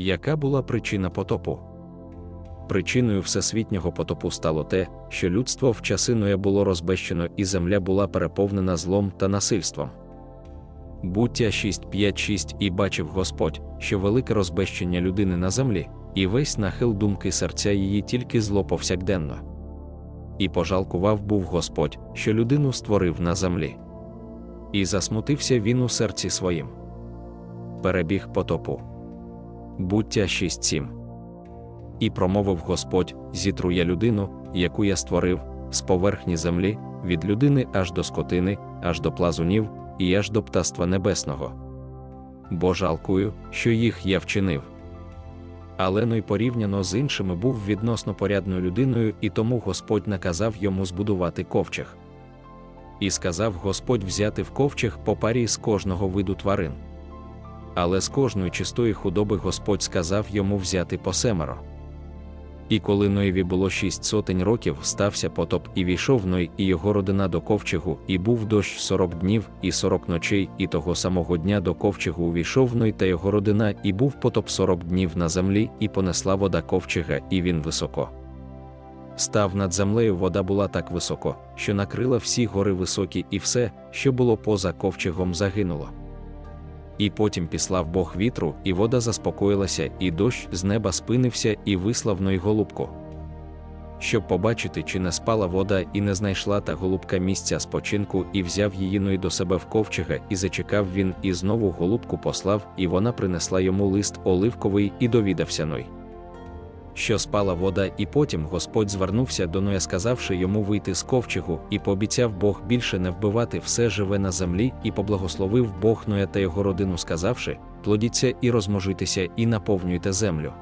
Яка була причина потопу? Причиною всесвітнього потопу стало те, що людство в часи Ноя було розбещено і земля була переповнена злом та насильством. Буття 6.5.6 і бачив Господь, що велике розбещення людини на землі, і весь нахил думки серця її тільки зло повсякденно. І пожалкував був Господь, що людину створив на землі. І засмутився він у серці своїм. Перебіг потопу. Буття 6.7 І промовив Господь: зітру я людину, яку я створив, з поверхні землі, від людини аж до скотини, аж до плазунів, і аж до птаства небесного. Бо жалкую, що їх я вчинив. Але ну й порівняно з іншими був відносно порядною людиною, і тому Господь наказав йому збудувати ковчег. І сказав Господь взяти в ковчег по парі з кожного виду тварин. Але з кожної чистої худоби Господь сказав йому взяти по семеро. І коли Ноєві було шість сотень років, стався потоп, і війшов Ной і його родина до ковчегу, і був дощ сорок днів і сорок ночей, і того самого дня до ковчегу увійшов Ной та його родина, і був потоп сорок днів на землі, і понесла вода ковчега, і він високо. Став над землею вода була так високо, що накрила всі гори високі, і все, що було поза ковчегом, загинуло. І потім післав Бог вітру, і вода заспокоїлася, і дощ з неба спинився, і вислав Ной голубку. Щоб побачити, чи не спала вода, і не знайшла та голубка місця спочинку, і взяв її Ной до себе в ковчега, і зачекав він, і знову голубку послав, і вона принесла йому лист оливковий, і довідався Ной. Що спала вода, і потім Господь звернувся до Ноя, сказавши йому вийти з ковчегу, і пообіцяв Бог більше не вбивати все живе на землі, і поблагословив Бог Ноя та його родину, сказавши: плодіться і розмножуйтеся, і наповнюйте землю.